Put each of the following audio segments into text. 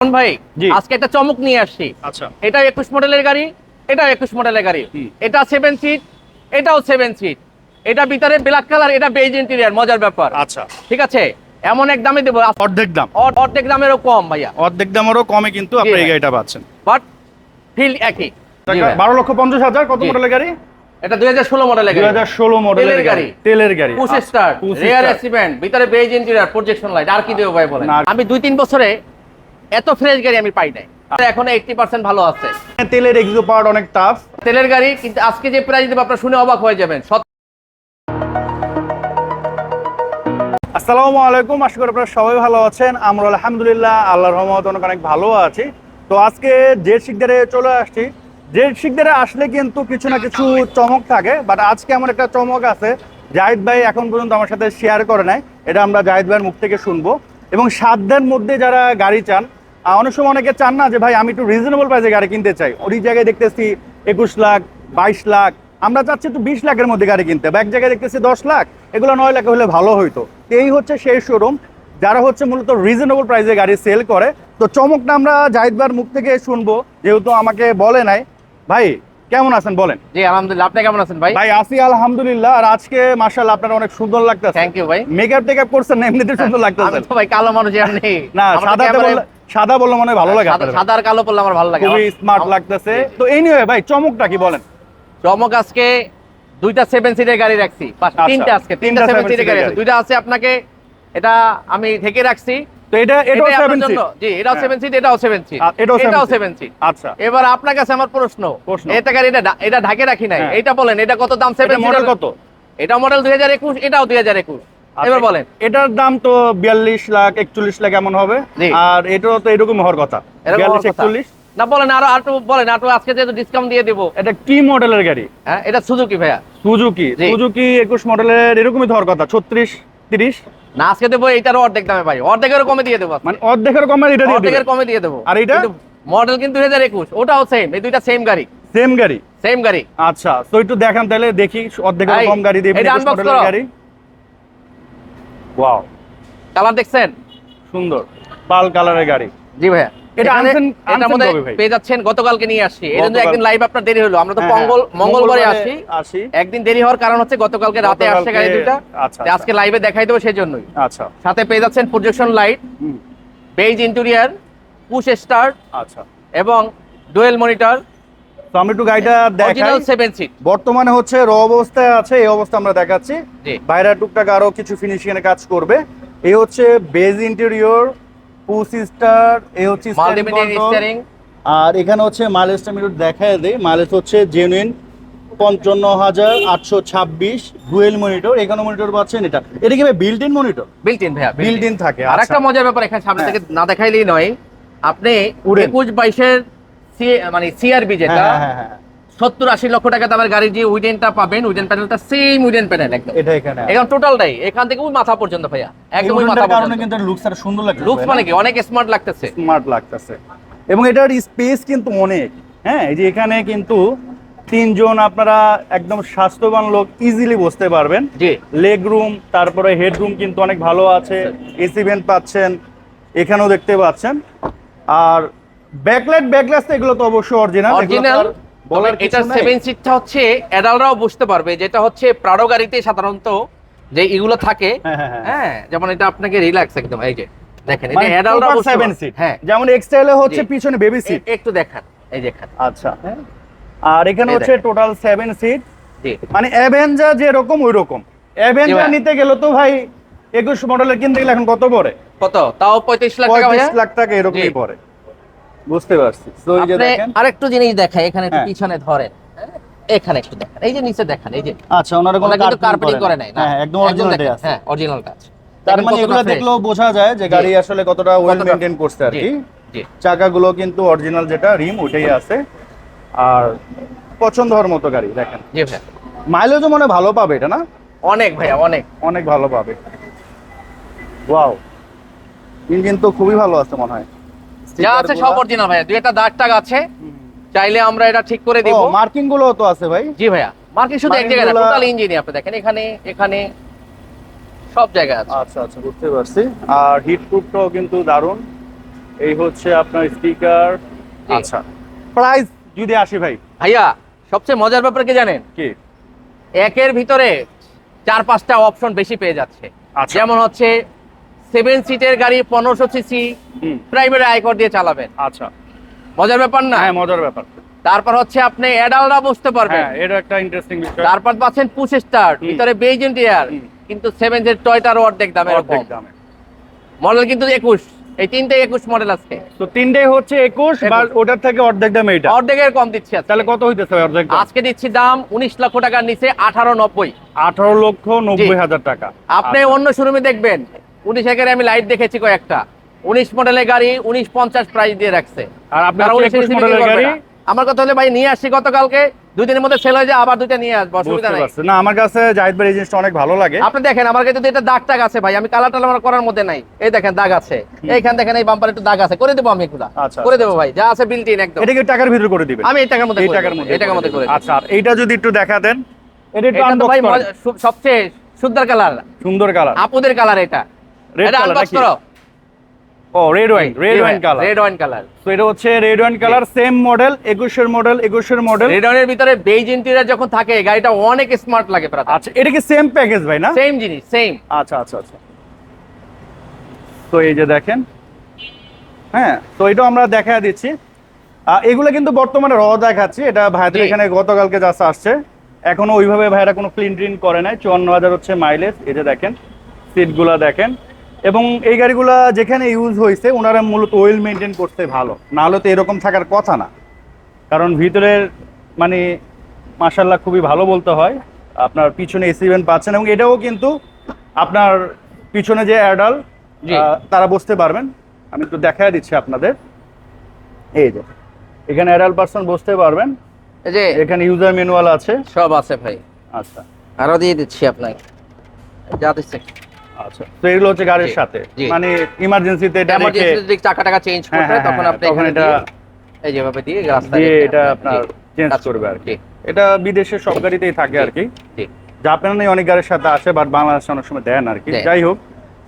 ভাই আজকে একটা চমক নিয়ে আসছি। আচ্ছা। এটা একুশ মডেলের গাড়ি এটা একুশ মডেলের গাড়ি। এটা সেভেন সিট এটাও সেভেন সিট এটা ভিতরে ব্ল্যাক কালার এটা বেজ ইন্টেরিয়ার মজার ব্যাপার। আচ্ছা। ঠিক আছে? এমন এক দামে দেবো। অর্ধেক দাম। অর্ধেক দামেরও কম ভাইয়া। অর্ধেক দামেরও কমে কিন্তু আপনি এই গাড়িটা পাচ্ছেন। বাট ফিল একই। বারো লক্ষ পঞ্চাশ হাজার কত মডেলের গাড়ি? এটা দুই হাজার ষোলো মডেলের দুই হাজার ষোলো মডেলের গাড়ি। তেলের গাড়ি। পুশ স্টার রেয়ার ভিতরে বেজ ইন্টেরিয়ার প্রজেকশন লাইট আর কি দেবো ভাই বলেন? আমি দুই তিন বছরে এত ফ্রেশ গাড়ি আমি পাই নাই। এখন এইটটি পার্সেন্ট ভালো আছে। তেলের এক্সো পাওয়ার অনেক টাফ তেলের গাড়ি কিন্তু আজকে যে প্রাইস দেবো আপনারা শুনে অবাক হয়ে যাবেন। আসসালামু আলাইকুম আশা করি আপনারা সবাই ভালো আছেন। আমরা আলহামদুলিল্লাহ আল্লাহর রহমত অনেক অনেক ভালো আছি। তো আজকে জেড শিকদারে চলে আসছি। জেড শিকদারে আসলে কিন্তু কিছু না কিছু চমক থাকে বাট আজকে আমার একটা চমক আছে জাহিদ ভাই এখন পর্যন্ত আমার সাথে শেয়ার করে নাই। এটা আমরা জাহিদ ভাইয়ের মুখ থেকে শুনব। এবং সাধ্যের মধ্যে যারা গাড়ি চান অনেক সময় অনেকে চান না যে ভাই আমি একটু রিজনেবল প্রাইসে গাড়ি কিনতে চাই। ওই জায়গায় দেখতেছি একুশ লাখ বাইশ লাখ আমরা চাচ্ছি একটু বিশ লাখের মধ্যে গাড়ি কিনতে। বা এক জায়গায় দেখতেছি দশ লাখ এগুলো নয় লাখে হলে ভালো হইতো। তো এই হচ্ছে সেই শোরুম যারা হচ্ছে মূলত রিজনেবল প্রাইসে গাড়ি সেল করে। তো চমকটা আমরা জাহিদ ভাইয়ের মুখ থেকে শুনব যেহেতু আমাকে বলে নাই। ভাই কেমন আছেন বলেন? জি আলহামদুলিল্লাহ। আপনি কেমন আছেন ভাই? ভাই আসি আলহামদুলিল্লাহ। আর আজকে মার্শাল্লাহ আপনার অনেক সুন্দর লাগতেছে। থ্যাংক ইউ ভাই। মেকআপ টেকআপ করছেন এমনিতে সুন্দর লাগতেছে। ভাই কালো মানুষ আর না সাদাতে বললে সাদা বললে মনে হয় ভালো লাগে সাদা- আর কালো পড়লে আমার ভালো লাগে। খুবই স্মার্ট লাগতেছে। তো এই নিয়ে ভাই চমকটা কি বলেন? চমক আজকে দুইটা সেভেন সিটের গাড়ি রাখছি। আচ্ছা, তিনটা আজকে তিনটা সেভেন সিটের গাড়ি আছে। দুইটা আছে আপনাকে এটা আমি থেকে রাখছি। তো এটা এটাও এটাই আপনার 7 জন্য সিট জি এটাও হ্যাঁ। সেভেন সিট এটাও সেভেন সিট এটাও। সেভন সিট আচ্ছা। এবার আপনার কাছে আমার প্রশ্ন। প্রশ্ন। এটা গাড়ি এটা এটা ঢাকে রাখি নাই। হ্যাঁ। এটা বলেন এটা কত দাম? সেভেন মডেল কত? এটা মডেল দুই হাজার একুশ এটাও দুই হাজার একুশ। এবার বলেন এটার দাম তো বিয়াল্লিশ লাখ একচল্লিশ লাখ এমন হবে। আর এটাও তো এরকম হওয়ার কথা। বিয়াল্লিশ একচল্লিশ। না বলেন আরও আরও বলেন আরও আজকে যেহেতু ডিসকাউন্ট দিয়ে দেবো। এটা কি মডেলের গাড়ি? হ্যাঁ এটা সুজুকি ভাইয়া। সুজুকি সুজুকি একুশ মডেলের এরকমই হওয়ার কথা। ছত্রিশ তিরিশ। না আজকে দেবো এইটারও অর্ধেক দামে ভাই। অর্ধেকেরও কমে দিয়ে দেবো মানে অর্ধেকের কমে এটা অর্ধেকের কমে দিয়ে দেবো। আর এইটা? মডেল কিন্তু দুই হাজার একুশ ওটাও সেম এই দুইটা সেম গাড়ি। সেম গাড়ি? সেম গাড়ি। আচ্ছা তো একটু দেখান তাহলে দেখি অর্ধেকের কম গাড়ি দিয়ে এটা। গাড়ি। ওয়াও কালার দেখছেন? সুন্দর। পাল কালারের গাড়ি। জি ভাইয়া। এটা আনছেন- আনছেন মধ্যে পেয়ে যাচ্ছেন গতকালকে নিয়ে আসছি। এই জন্য একদিন লাইভ আপনার দেরি হলো। আমরা তো হ্যাঁ, মঙ্গল হ্যাঁ, মঙ্গলবারে আসছি আসি। একদিন দেরি হওয়ার কারণ হচ্ছে গতকালকে রাতে আসছে গাড়ি দুটা আচ্ছা, আজকে লাইভে দেখাই দেবো সেই জন্যই আচ্ছা। সাথে পেয়ে যাচ্ছেন projection light beige interior push start আচ্ছা। এবং ডুয়েল মনিটর তো আমি একটু গাড়িটা দেখাই। সেভেন সিট বর্তমানে হচ্ছে র অবস্থায় আছে এই অবস্থা আমরা দেখাচ্ছি। বাইরে টুকটাক আরও কিছু ফিনিশিং এর কাজ করবে। এই হচ্ছে বেজ ইন্টেরিয়র পুশ স্টার এই হচ্ছে স্টিয়ারিং আর এখানে হচ্ছে মাইলেজটা আমি একটু দেখায় দেই। মাইলেজ হচ্ছে জেনুইন পঞ্চান্ন হাজার আটশো ছাব্বিশ ডুয়েল মনিটর এখানে মনিটর পাচ্ছেন এটা। এটা কি built in monitor built in ভাইয়া বিল্ট ইন থাকে আর আচ্ছা। একটা মজার ব্যাপার এখানে সামনে হ্যাঁ। থেকে না দেখাইলেই নয় আপনি। একুশ বাইশের মানে সিআরবি যেটা হ্যাঁ, হ্যাঁ, হ্যাঁ। সত্তর আশি লক্ষ টাকা দামের গাড়ির যে উইডেনটা পাবেন উইডেন প্যানেলটা সেম উইডেন প্যানেল একদম। এটা এখানে। এখন টোটালটাই এখান থেকে ওই মাথা পর্যন্ত ভাইয়া। একদম ওই মাথা পর্যন্ত। কিন্তু লুকস আর সুন্দর লাগছে লুকস মানে কি? অনেক স্মার্ট লাগতেছে। স্মার্ট লাগতেছে। এবং এটার স্পেস কিন্তু অনেক হ্যাঁ? এই যে এখানে কিন্তু তিনজন আপনারা একদম স্বাস্থ্যবান লোক ইজিলি বসতে পারবেন। জি। লেগ রুম তারপরে হেড রুম কিন্তু অনেক ভালো আছে এসি ভেন্ট পাচ্ছেন এখানেও দেখতে পাচ্ছেন। আর ব্যাকলাইট ব্যাকগ্লাস এগুলো তো অবশ্যই অরিজিনাল অরিজিনাল বলার এটা সেভেন সিটটা হচ্ছে অ্যাডালরাও বুঝতে পারবে যেটা হচ্ছে প্রাডো গাড়িতে সাধারণত যে এগুলো থাকে। হ্যাঁ, হ্যাঁ, হ্যাঁ। হ্যাঁ যেমন এটা আপনাকে রিল্যাক্স একদম এই যে দেখেন এটা seven পারবে। seat। হ্যাঁ। যেমন এক্সটাইলে হচ্ছে পিছনে বেবি সিট একটু দেখান এই দেখেন আচ্ছা। আর এখানে হচ্ছে টোটাল সেভেন সিট মানে অ্যাভেঞ্জার যেরকম ওই রকম অ্যাভেঞ্জার নিতে গেলে তো ভাই একুশ মডেলের কিনতে গেলে এখন কত পড়ে? কত? তাও পঁয়ত্রিশ লাখ টাকা পঁয়ত্রিশ লাখ টাকা এরকমই। পড়ে। বুঝতে পারছি। তো এই যে দেখেন। আরেকটু জিনিস দেখাই এখানে একটু হ্যাঁ। পিছনে ধরেন। এখানে একটু দেখেন এই যে নিচে দেখেন এই যে। আচ্ছা ওনারা কোনো কিন্তু কার্পেটিং করে নাই না। হ্যাঁ একদম অরিজিনালটাই দেখেন, আছে। হ্যাঁ অরিজিনালটা আছে তার মানে এগুলো দেখলেও বোঝা যায় যে গাড়ি আসলে কতটা ওয়েল মেইনটেইন করছে আর কি। চাকাগুলো কিন্তু অরিজিনাল যেটা রিম ওটাই আছে। আর পছন্দ হওয়ার মতো গাড়ি দেখেন। জি ভাইয়া। মাইলেজও মনে ভালো পাবে এটা না? অনেক ভাইয়া অনেক। অনেক ভালো পাবে। ওয়াও ইঞ্জিন তো খুবই ভালো আছে মনে হয়। যা আছে সব অরিজিনাল ভাইয়া। দুই একটা দাগ টাগ আছে। চাইলে আমরা এটা ঠিক করে দিব। মার্কিংগুলো তো আছে ভাই। জি ভাইয়া। মার্কেট শুধু এক জায়গায় না টোটাল ইঞ্জিনই আপনি দেখেন এখানে এখানে সব জায়গায় আছে। আচ্ছা আচ্ছা বুঝতে পারছি। আর হিট প্রুফটাও কিন্তু দারুণ। এই হচ্ছে আপনার স্পিকার আচ্ছা। প্রাইস যদি আসি ভাই। ভাইয়া সবচেয়ে মজার ব্যাপার কি জানেন? কি? একের ভিতরে চার পাঁচটা অপশন বেশি পেয়ে যাচ্ছে। আচ্ছা। যেমন হচ্ছে সেভেন সিটের গাড়ি পনেরোশো সিসি প্রাইভেট আয়কর দিয়ে চালাবেন। আচ্ছা। মজার ব্যাপার না? হ্যাঁ মজার ব্যাপার। তারপর হচ্ছে আপনি অ্যাডালরা বসতে পারবেন। হ্যাঁ এটা একটা ইন্টারেস্টিং বিষয়। তারপর পাচ্ছেন পুশ স্টার্ট ভিতরে বেজ ইন্টিরিয়ার হুম। কিন্তু সেভেন এর টয়টার অর্ধেক দামে এরকম অর্ধেক দামে মডেল কিন্তু একুশ। এই তিনটে একুশ মডেল আছে তো তিনটেই হচ্ছে একুশ বা ওটার থেকে অর্ধেক দামে এটা অর্ধেকের কম দিচ্ছি। তাহলে কত হইতেছে অর্ধেক আজকে দিচ্ছি দাম উনিশ লক্ষ টাকার নিচে আঠারো নব্বই। আঠারো লক্ষ নব্বই হাজার টাকা। আপনি আচ্ছা। অন্য শোরুমে দেখবেন উনিশ একের আমি লাইট দেখেছি কয়েকটা। উনিশ মডেলের গাড়ি উনিশ পঞ্চাশ প্রাইস দিয়ে রাখছে। আর আপনার তারা হচ্ছে 19 একুশ বিক্রি মডেলের গাড়ি? আমার কথা হলে ভাই নিয়ে আসছি গতকালকে দুই দিনের মধ্যে সেল হয়ে যায় আবার দুইটা নিয়ে আসব অসুবিধা নাই। না আমার কাছে জাহিদ ভাই এই জিনিসটা অনেক ভালো লাগে। আপনি দেখেন আমার কাছে এটা দাগ টাগ আছে ভাই আমি কালার টালার করার মধ্যে নাই। এই দেখেন দাগ আছে। এইখান দেখেন এই বাম্পার একটু দাগ আছে। করে দেবো আমি এগুলা। আচ্ছা, করে দেবো ভাই যা আছে বিল্ট ইন একদম। এটা কি টাকার ভিতরে করে দিবেন? আমি এই টাকার মধ্যে এই টাকার মধ্যে এই টাকার মধ্যে করে আচ্ছা এইটা যদি একটু দেখা দেন এটা একটু করেন। সবচেয়ে সুন্দর কালার সুন্দর কালার আপুদের কালার এটা। Red এটা নাকি? ও red wine red wine colour red wine colour তো এটা হচ্ছে red wine colour same model একুশের মডেল একুশের মডেল রেড ওয়াইনের ভিতরে বেজ ইন্টেরিয়র যখন থাকে গাড়িটা অনেক স্মার্ট লাগে ব্রাদার আচ্ছা এটা কি সেম প্যাকেজ ভাই না? সেম জিনিস সেম আচ্ছা আচ্ছা আচ্ছা। তো এই যে দেখেন হ্যাঁ তো এটা আমরা দেখা দিচ্ছি। এগুলো কিন্তু বর্তমানে র দেখাচ্ছি এটা ভাইদের এখানে গতকালকে যাচ্ছে আসছে। এখনও ওইভাবে ভাইরা কোনো ক্লিন ট্রিন করে নাই চুয়ান্ন হাজার হচ্ছে মাইলেজ এই যে দেখেন সিটগুলা দেখেন। এবং এই গাড়িগুলা যেখানে ইউজ হয়েছে ওনারা মূলত ওয়েল মেনটেন করতে ভালো। না হলে তো এরকম থাকার কথা না। কারণ ভিতরের মানে মাসাল্লাহ খুবই ভালো বলতে হয়। আপনার পিছনে এসি ইভেন্ট পাচ্ছেন এবং এটাও কিন্তু আপনার পিছনে যে অ্যাডাল তারা বসতে পারবেন। আমি একটু দেখায় দিচ্ছি আপনাদের। এই যে এখানে অ্যাডাল পার্সন বসতে পারবেন। এই যে এখানে ইউজার ম্যানুয়াল আছে। সব আছে ভাই। আচ্ছা। আরও দিয়ে দিচ্ছি আপনাকে। যা দিচ্ছে আচ্ছা তো এগুলো হচ্ছে গাড়ির সাথে? মানে ইমার্জেন্সিতে এটা রেখে এমার্জেন্সি যদি টাকা চেঞ্জ হ্যাঁ, করতে হ্যাঁ, তখন হ্যাঁ, আপনি তখন এটা এই যেভাবে দিয়ে রাস্তায় দিয়ে এটা আপনার চেঞ্জ করবে আর কি। এটা বিদেশের সব গাড়িতেই থাকে আর কি। জাপানে অনেক গাড়ির সাথে আসে বাট বাংলাদেশে অনেক সময় দেন আর কি। যাই হোক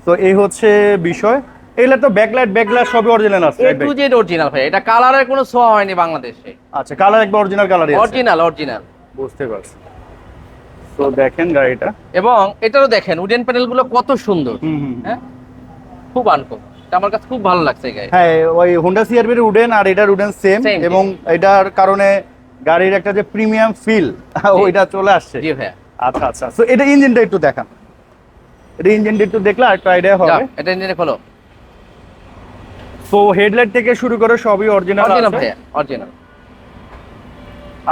তো এই হচ্ছে বিষয়। এগুলা তো ব্যাকলাইট ব্যাকলাইট সবই অরিজিনাল আছে এ টু জেড অরিজিনাল ভাই। এটা কালারের কোনো ছোঁয়া হয়নি বাংলাদেশে। আচ্ছা কালার একবার অরিজিনাল কালারই আছে। অরিজিনাল অরিজিনাল বুঝতে পারছি। তো দেখেন গাড়িটা। এবং এটারও দেখেন উডেন প্যানেলগুলো কত সুন্দর। হ্যাঁ? খুব আনকম আমার কাছে খুব ভালো লাগছে গাড়ি হ্যাঁ ওই হোন্ডা সিআরবির উডেন আর এটার উডেন সেম এবং এটার কারণে গাড়ির একটা যে প্রিমিয়াম ফিল ওইটা চলে আসছে। জি ভাইয়া। আচ্ছা আচ্ছা। তো এটা ইঞ্জিনটা একটু দেখান। এটা ইঞ্জিনটা একটু দেখলে একটা আইডিয়া হবে। এটা ইঞ্জিনে খোলো। তো হেডলাইট থেকে শুরু করে সবই অরিজিনাল অরিজিনাল ভাইয়া অরিজিনাল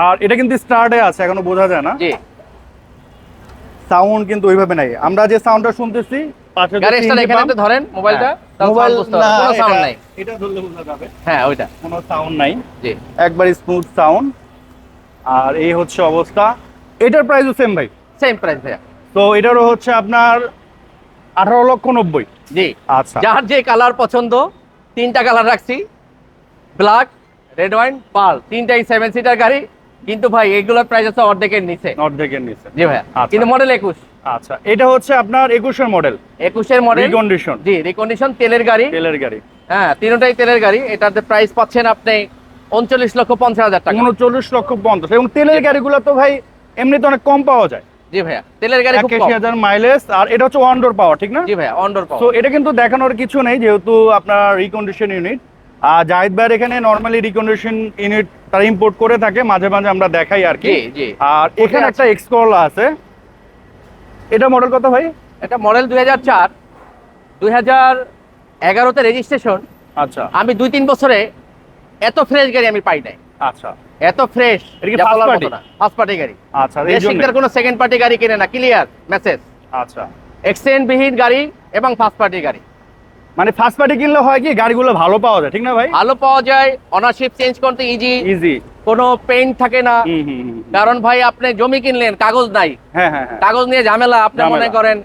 আর এটা কিন্তু স্টার্টে আছে এখনও বোঝা যায় না। জি। সাউন্ড কিন্তু ওইভাবে নাই। আমরা যে সাউন্ডটা শুনতেছি পাশে গাড়ি স্টার্ট এখানে ধরেন মোবাইলটা হ্যাঁ, মোবাইল কোনো সাউন্ড নাই। এটা ধরলে বোঝা যাবে। হ্যাঁ ওইটা। কোনো সাউন্ড নাই। জি। একবার স্মুথ সাউন্ড আর এই হচ্ছে অবস্থা। এটার প্রাইসও সেম ভাই। সেম প্রাইস ভাইয়া। তো এটারও হচ্ছে আপনার আঠারো লক্ষ নব্বই। জি। আচ্ছা। যার যে কালার পছন্দ তিনটা কালার রাখছি। ব্ল্যাক রেড ওয়াইন পার্ল তিনটাই সেভেন সিটার গাড়ি। কিন্তু ভাই এগুলোর প্রাইস আছে অর্ধেকের নিচে। অর্ধেকের নিচে। জি ভাইয়া। আচ্ছা। কিন্তু মডেল একুশ। আচ্ছা এটা হচ্ছে আপনার একুশের মডেল একুশের মডেল রিকন্ডিশন জি রিকন্ডিশন তেলের গাড়ি। তেলের গাড়ি। হ্যাঁ তিনটাই তেলের গাড়ি। এটাতে প্রাইস পাচ্ছেন আপনি উনচল্লিশ লক্ষ পঞ্চাশ হাজার টাকা। উনচল্লিশ লক্ষ পঞ্চাশ। এবং তেলের গাড়িগুলো তো ভাই এমনিতে অনেক কম পাওয়া যায়। জি ভাইয়া তেলের গাড়ি খুব কম। হাজার মাইলেজ আর এটা হচ্ছে ওয়ান ডোর পাওয়ার ঠিক না? জি ভাইয়া অন্ডর তো পাওয়া এটা কিন্তু দেখানোর কিছু নেই যেহেতু আপনার রিকন্ডিশন ইউনিট আর জাহিদ ভাইয়ের এখানে নর্মালি রিকন্ডিশন ইউনিট তারা ইম্পোর্ট করে থাকে মাঝে মাঝে আমরা দেখাই আর কি। আর এখানে একটা এক্সকরলা আছে। এটা মডেল কত ভাই? এটা মডেল দুই হাজার চার। দুই হাজার এগারোতে রেজিস্ট্রেশন আচ্ছা। আমি দুই তিন বছরে এত ফ্রেশ গাড়ি আমি পাই নাই। আচ্ছা। এত ফ্রেশ? ফার্স্ট পার্টি গাড়ি। আচ্ছা রেসিংটার কোনো সেকেন্ড পার্টি গাড়ি কিনে না। ক্লিয়ার মেসেজ আচ্ছা। এক্সচেঞ্জ বিহীন গাড়ি এবং ফার্স্ট পার্টি গাড়ি। মানে ফার্স্ট পার্টি কিনলে হয় কি গাড়িগুলো ভালো পাওয়া যায় ঠিক না ভাই? ভালো পাওয়া যায় অনারশিপ চেঞ্জ করতে ইজি ইজি কোনো পেইন্ট থাকে না। কারণ ভাই আপনি জমি কিনলেন কাগজ নাই। হ্যাঁ হ্যাঁ হ্যাঁ। কাগজ নিয়ে ঝামেলা আপনি মনে করেন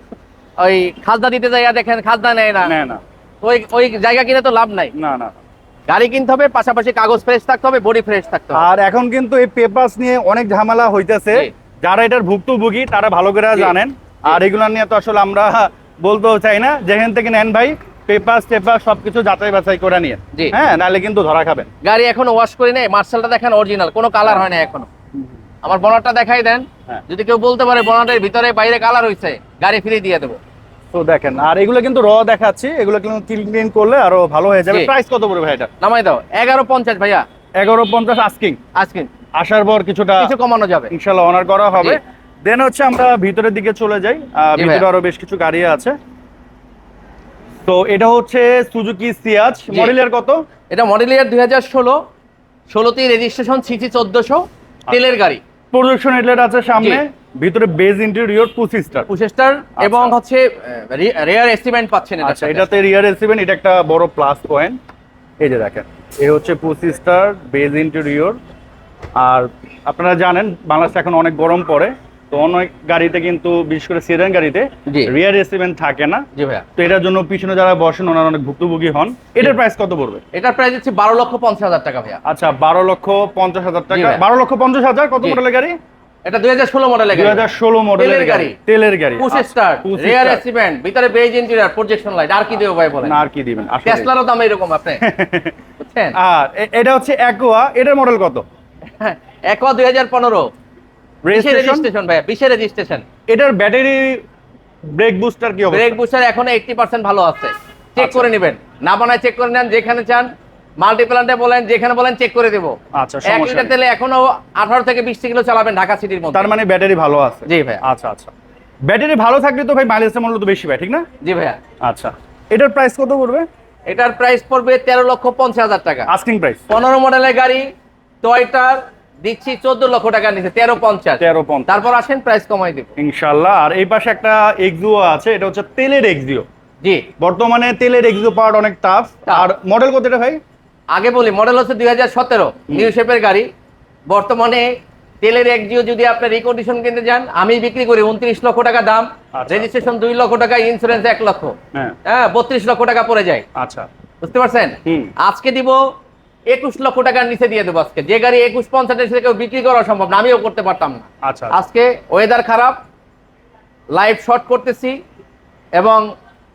ওই খাজনা দিতে যাইয়া দেখেন খাজনা নেয় না। না না। ওই ওই জায়গা কিনে তো লাভ নাই। না না। গাড়ি কিনতে হবে পাশাপাশি কাগজ ফ্রেশ থাকতে হবে বডি ফ্রেশ থাকতে হবে। আর এখন কিন্তু এই পেপারস নিয়ে অনেক ঝামেলা হইতেছে। যারা এটার ভুক্তভোগী তারা ভালো করে জানেন। আর এগুলো নিয়ে তো আসলে আমরা বলতেও চাই না। যেখান থেকে নেন ভাই পেপার টেপার সবকিছু যাচাই বাছাই করে নিয়ে। হ্যাঁ নাহলে কিন্তু ধরা খাবেন গাড়ি এখনও ওয়াশ করি নাই মার্শালটা দেখেন অরিজিনাল কোনো কালার হয় না এখনও। আমার বনারটা দেখাই দেন হ্যাঁ। যদি কেউ বলতে পারে ভিতরে বাইরে কালার হয়েছে গাড়ি ফ্রি দিয়ে দেবো। তো দেখেন আর এগুলো কিন্তু র দেখাচ্ছি এগুলো কিন্তু ক্লিন করলে আরও ভালো হয়ে যাবে। প্রাইস কত পড়বে ভাই এটা? নামাই দাও এগারো পঞ্চাশ ভাইয়া। এগারো পঞ্চাশ আস্কিং আজকে আসার পর কিছুটা কিছু কমানো যাবে। ইনশাল্লাহ অনার করা হবে। দেন হচ্ছে আমরা ভিতরের দিকে চলে যাই। ভিতরে আরও বেশ কিছু গাড়ি আছে। তো এটা হচ্ছে সুজুকি সিয়াজ। জি। মডেলের কত? এটা মডেল ইয়ার দুই হাজার ষোলো। ষোলোতেই রেজিস্ট্রেশন সিসি চোদ্দশো। তেলের গাড়ি। প্রজেকশন হেডলাইট আছে সামনে। ভিতরে বেজ ইন্টেরিয়র পঁচিশ স্টার পঁচিশটার এবং হচ্ছে রেয়ার এস্টিমেন্ট পাচ্ছেন এটা আচ্ছা এটাতে রিয়ার এস্টিমেন্ট এটা একটা বড় প্লাস পয়েন্ট এই যে দেখেন এই হচ্ছে পঁচিশ স্টার বেজ ইন্টেরিয়র আর আপনারা জানেন বাংলাদেশে এখন অনেক গরম পড়ে। তো অনেক গাড়িতে কিন্তু বিশেষ করে সিডান গাড়িতে। রিয়ার এসিবেন থাকে না। জি ভাইয়া। তো এটার জন্য পিছনে যারা বসেন ওনারা অনেক ভুক্তভোগী হন। এটার প্রাইস কত পড়বে? এটার প্রাইস হচ্ছে বারো লক্ষ পঞ্চাশ হাজার টাকা ভাইয়া। আচ্ছা বারো লক্ষ পঞ্চাশ হাজার টাকা। বারো লক্ষ পঞ্চাশ হাজার কত মডেলের গাড়ি? এটা দুই হাজার ষোলো মডেলের দুই হাজার ষোলো মডেলের গাড়ি। তেলের গাড়ি। পঁচিশ আচ্ছা, স্টার 25 রেয়ার star। ভিতরে বেজ ইন্টেরিয়ার প্রজেকশন লাইট আর কি দেবো ভাই বলেন? আর কি দিবেন? টেসলারও দাম এরকম আপনি। বুঝছেন? আর এটা হচ্ছে অ্যাকোয়া এটার মডেল কত? একো দুই হাজার পনেরো। রেজিস্ট্রেশন ভাইয়া বিশের রেজিস্ট্রেশন এটার ব্যাটারি ব্রেক বুস্টার কি ব্রেক বুস্টার এখন এইটটি পার্সেন্ট ভালো আছে। চেক আচ্ছা। করে নেবেন। না বানায় চেক করে নেন যেখানে চান মাল্টিপ্লান্টে বলেন যেখানে বলেন চেক করে দেবো। আচ্ছা এক লিটার তেলে এখনও আঠারো থেকে বিশ কিলো চালাবেন ঢাকা সিটির মধ্যে। তার মানে ব্যাটারি ভালো আছে। জি ভাইয়া। আচ্ছা আচ্ছা। ব্যাটারি ভালো থাকলে তো ভাই মাইলেজটা মূল্য তো বেশি ভাই ঠিক না? জি ভাইয়া। আচ্ছা। এটার প্রাইস কত পড়বে? এটার প্রাইস পড়বে তেরো লক্ষ পঞ্চাশ হাজার টাকা। আস্কিং প্রাইস পনেরো মডেলের গাড়ি টয়টার দিচ্ছি চোদ্দ লক্ষ টাকা নিচে তেরো পঞ্চাশ। তেরো পঞ্চাশ। তারপর আসেন প্রাইস কমাই দেবো। ইনশাল্লাহ আর এই পাশে একটা এক্সিও আছে এটা হচ্ছে তেলের এক্সিও জি। বর্তমানে তেলের এক্সিও পাওয়াটা অনেক টাফ আর মডেল কত এটা ভাই? আগে বলি মডেল হচ্ছে দুই হাজার সতেরো নিউ শেপের গাড়ি। বর্তমানে তেলের একজিও যদি আপনি রিকন্ডিশন কিনতে যান আমি বিক্রি করি উনত্রিশ লক্ষ টাকা দাম আচ্ছা। রেজিস্ট্রেশন দুই লক্ষ টাকা ইন্স্যুরেন্স এক লক্ষ। হ্যাঁ। হ্যাঁ বত্রিশ লক্ষ টাকা পড়ে যায়। আচ্ছা। বুঝতে পারছেন? আজকে দিব একুশ লক্ষ টাকার নিচে দিয়ে দেবো আজকে। যে গাড়ি একুশ পঞ্চাশের থেকে বিক্রি করা সম্ভব না আমিও করতে পারতাম না। আচ্ছা আজকে ওয়েদার খারাপ লাইভ শর্ট করতেছি এবং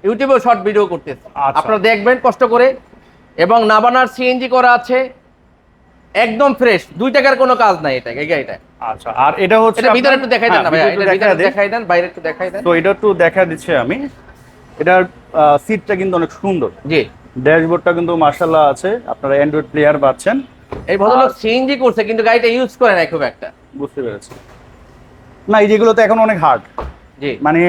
ইউটিউবেও শর্ট ভিডিও করতেছি। আচ্ছা। আপনারা দেখবেন কষ্ট করে। এবং নাবানার সিএনজি করা আছে একদম ফ্রেশ দুই টাকার কোনো কাজ নাই এটা এই গাড়িটা। আচ্ছা আর এটা হচ্ছে এটা ভিতরে একটু দেখাই দেন হ্যাঁ, না ভাইয়া এটা ভিতরে দেখাই দেন। বাইরে একটু দেখাই দেন। তো এটা একটু দেখা দিচ্ছে আমি। এটার সিটটা কিন্তু অনেক সুন্দর। জি। ড্যাশবোর্ডটা কিন্তু মার্শাল্লাহ আছে। আপনারা অ্যান্ড্রয়েড প্লেয়ার পাচ্ছেন। এই ভদ্রলোক সিএনজি করছে কিন্তু গাড়িটা ইউজ করে না খুব একটা। বুঝতে পেরেছি। না এই যেগুলো তো এখন অনেক হার্ড জি। মানে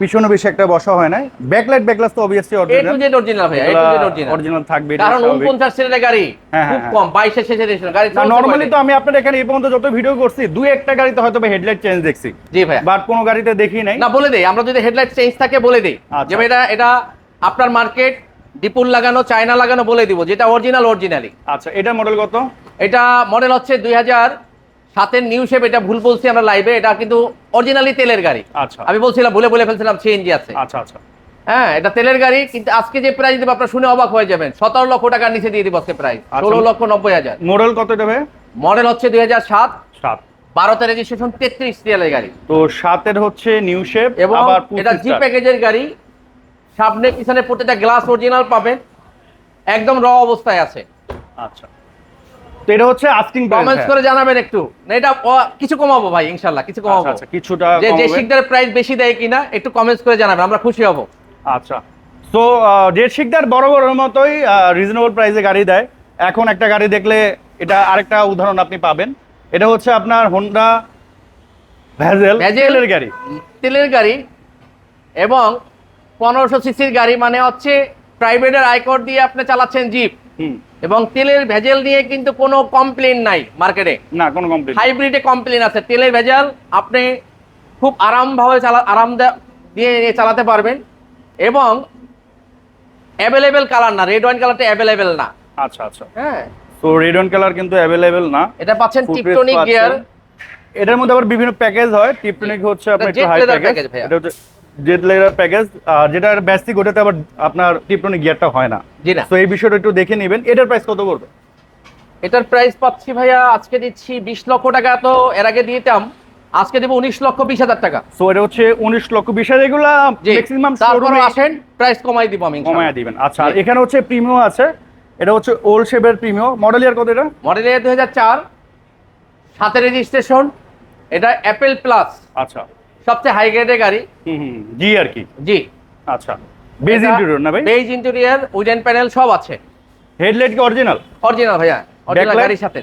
পিছনে বেশি একটা বসা হয় না ব্যাকলাইট ব্যাকলাস তো obviously to original Z original ভাইয়া A to Z original original থাকবে এটা কারণ স্বাভাবিক। উনপঞ্চাশ গাড়ি হ্যাঁ, খুব হ্যাঁ, কম বাইশের শেষে রেজিস্ট্রেশন গাড়ি না নরমালি তো আমি আপনার এখানে এই পর্যন্ত যত ভিডিও করছি দুই একটা গাড়িতে হয়তো হেডলাইট চেঞ্জ দেখছি। জি ভাই বাট কোনো গাড়িতে দেখি নাই। না বলে দেই আমরা যদি হেডলাইট চেঞ্জ থাকে বলে দেই। আচ্ছা। যে ভাই এটা এটা আপনার মার্কেট ডিপুল লাগানো চায়না লাগানো বলে দিব যেটা অরিজিনাল অরিজিনালি আচ্ছা এটা মডেল কত? এটা মডেল হচ্ছে দুই হাজার সাতের নিউ শেপ এটা ভুল বলছি আমরা লাইভে এটা কিন্তু অরিজিনালি তেলের গাড়ি। আচ্ছা। আমি বলছিলাম বলে বলে ফেলছিলাম সিএনজি আছে। আচ্ছা আচ্ছা। হ্যাঁ এটা তেলের গাড়ি কিন্তু আজকে যে প্রাইস দেবো আপনার শুনে অবাক হয়ে যাবেন। সতেরো লক্ষ টাকার নিচে দিয়ে দিব আজকে প্রাইস আচ্ছা। ষোলো লক্ষ নব্বই হাজার। মডেল কত দেবে মডেল হচ্ছে দুই হাজার সাত। সাত। বারোতে রেজিস্ট্রেশন তেত্রিশ তেলের গাড়ি। তো সাতের হচ্ছে নিউ শেপ এবং এটা জি প্যাকেজের গাড়ি সামনে পিছনে প্রত্যেকটা গ্লাস অরিজিনাল পাবেন একদম র অবস্থায় আছে। আচ্ছা। তো এটা হচ্ছে আস্কিং কমেন্টস করে জানাবেন একটু। না এটা কিছু কমাবো ভাই ইনশাল্লাহ কিছু কমাবো। আচ্ছা আচ্ছা কিছুটা যে যে শিকদার প্রাইস বেশি দেয় কিনা একটু কমেন্টস করে জানাবেন আমরা খুশি হব। আচ্ছা। তো জেট শিকদার বড় বড় মতোই রিজনেবল প্রাইসে গাড়ি দেয়। এখন একটা গাড়ি দেখলে এটা আরেকটা উদাহরণ আপনি পাবেন। এটা হচ্ছে আপনার হোন্ডা ভ্যাজেল ভ্যাজেল। তেলের গাড়ি। তেলের গাড়ি এবং পনেরোশো সিসির গাড়ি মানে হচ্ছে প্রাইভেটের আয়কর দিয়ে আপনি চালাচ্ছেন জিপ। এবং তেলের ভেজাল নিয়ে কিন্তু কোনো কমপ্লেন নাই মার্কেটে না কোনো কমপ্লিট হাইব্রিডে কমপ্লেন আছে। তেলের ভেজাল আপনি খুব আরামভাবে চালা আরাম দিয়ে চালাতে পারবেন। এবং অ্যাভেলেবেল কালার না রেড ওয়াইন কালারটা অ্যাভেলেবেল না। আচ্ছা আচ্ছা। হ্যাঁ। তো রেড অন কালার কিন্তু অ্যাভেলেবেল না। এটা পাচ্ছেন টিপটনিক গিয়ার এটার মধ্যে আবার বিভিন্ন প্যাকেজ হয়। টিপটনিক হচ্ছে আপনার একটু হাই প্যাকেজ এটা হচ্ছে জেড লেয়ার প্যাকেজ যেটা বেসিক ওটাতে আবার আপনার টিপটনিক গিয়ারটা হয় না। জি না। তো এই বিষয়টা একটু দেখে নেবেন। এটার প্রাইস কত পড়বে? এটার প্রাইস পাচ্ছি ভাইয়া আজকে দিচ্ছি বিশ লক্ষ টাকা। তো এর আগে দিতাম আজকে দেবো উনিশ লক্ষ বিশ হাজার টাকা। সো এটা হচ্ছে উনিশ লক্ষ বিশ হাজার এগুলা ম্যাক্সিমাম তারপর আসেন প্রাইস কমাই দিব আমি কমায় দিবেন। আচ্ছা আর এখানে হচ্ছে প্রিমিও আছে। এটা হচ্ছে ওল্ড শেপের প্রিমিও মডেল ইয়ার কত এটা? মডেল দুই হাজার চার সাথে রেজিস্ট্রেশন এটা অ্যাপেল প্লাস আচ্ছা। সবচেয়ে হাই গ্রেডের গাড়ি। জি আর কি। জি। আচ্ছা। বেজ ইন্টেরিয়র না ভাই? বেজ ইন্টেরিয়ার উডেন প্যানেল সব আছে। হেডলাইট কি অরিজিনাল অরিজিনাল ভাইয়া। অরিজিনাল গাড়ির সাথে।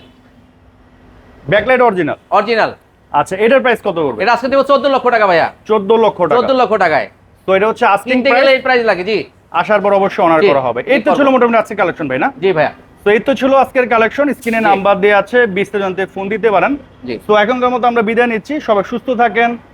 ব্যাকলাইট অরিজিনাল অরিজিনাল আচ্ছা এটার প্রাইস কত করবে এটা আজকে দেবো চোদ্দ লক্ষ টাকা ভাইয়া। 14 লক্ষ টাকা। লক্ষ টাকায়। তো এটা হচ্ছে আস্কিং গেলে এই প্রাইস লাগে জি। আসার পর অবশ্যই অনার করা হবে। এই তো ছিল মোটামুটি আজকের কালেকশন ভাই না? জি ভাইয়া। তো এই তো ছিল আজকের কালেকশন স্ক্রিনে নাম্বার দেওয়া আছে বিস্তারিত জানতে ফোন দিতে পারেন। জি। তো এখনকার মতো আমরা বিদায় নিচ্ছি। সবাই সুস্থ থাকেন।